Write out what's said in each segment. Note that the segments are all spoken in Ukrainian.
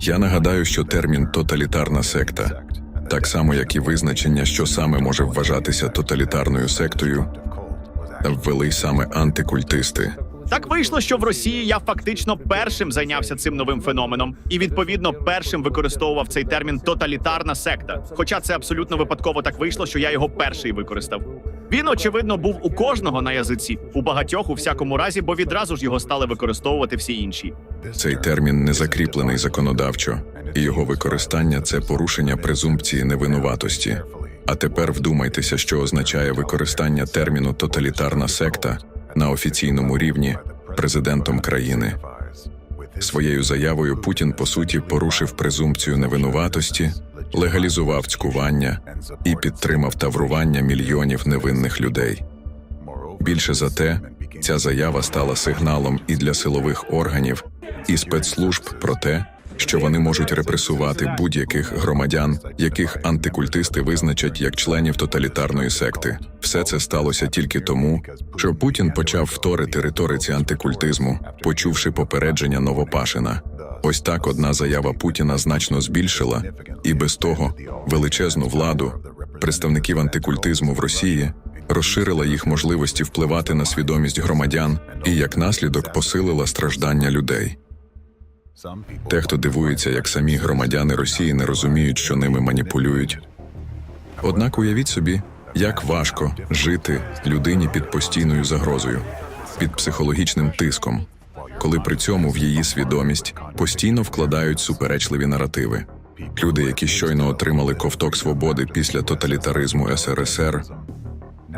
Я нагадаю, що термін тоталітарна секта, так само як і визначення, що саме може вважатися тоталітарною сектою, ввели саме антикультисти. Так вийшло, що в Росії я фактично першим зайнявся цим новим феноменом і відповідно першим використовував цей термін тоталітарна секта. Хоча це абсолютно випадково так вийшло, що я його перший використав. Він, очевидно, був у кожного на язиці, у багатьох у всякому разі, бо відразу ж його стали використовувати всі інші. Цей термін не закріплений законодавчо, і його використання це порушення презумпції невинуватості. А тепер вдумайтеся, що означає використання терміну тоталітарна секта на офіційному рівні президентом країни. Своєю заявою Путін по суті порушив презумпцію невинуватості, легалізував цькування і підтримав таврування мільйонів невинних людей. Більше за те, ця заява стала сигналом і для силових органів, і спецслужб про те, що вони можуть репресувати будь-яких громадян, яких антикультисти визначать як членів тоталітарної секти. Все це сталося тільки тому, що Путін почав вторити риториці антикультизму, почувши попередження Новопашина. Ось так одна заява Путіна значно збільшила, і без того величезну владу представників антикультизму в Росії розширила їх можливості впливати на свідомість громадян і як наслідок посилила страждання людей. Те, хто дивується, як самі громадяни Росії не розуміють, що ними маніпулюють. Однак уявіть собі, як важко жити людині під постійною загрозою, під психологічним тиском, коли при цьому в її свідомість постійно вкладають суперечливі наративи. Люди, які щойно отримали ковток свободи після тоталітаризму СРСР,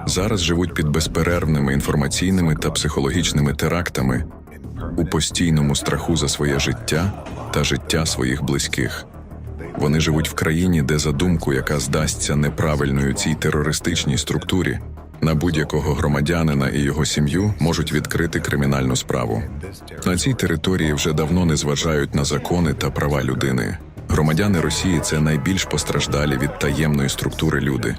зараз живуть під безперервними інформаційними та психологічними терактами у постійному страху за своє життя та життя своїх близьких. Вони живуть в країні, де задумку, яка здасться неправильною цій терористичній структурі, на будь-якого громадянина і його сім'ю можуть відкрити кримінальну справу. На цій території вже давно не зважають на закони та права людини. Громадяни Росії це найбільш постраждалі від таємної структури люди.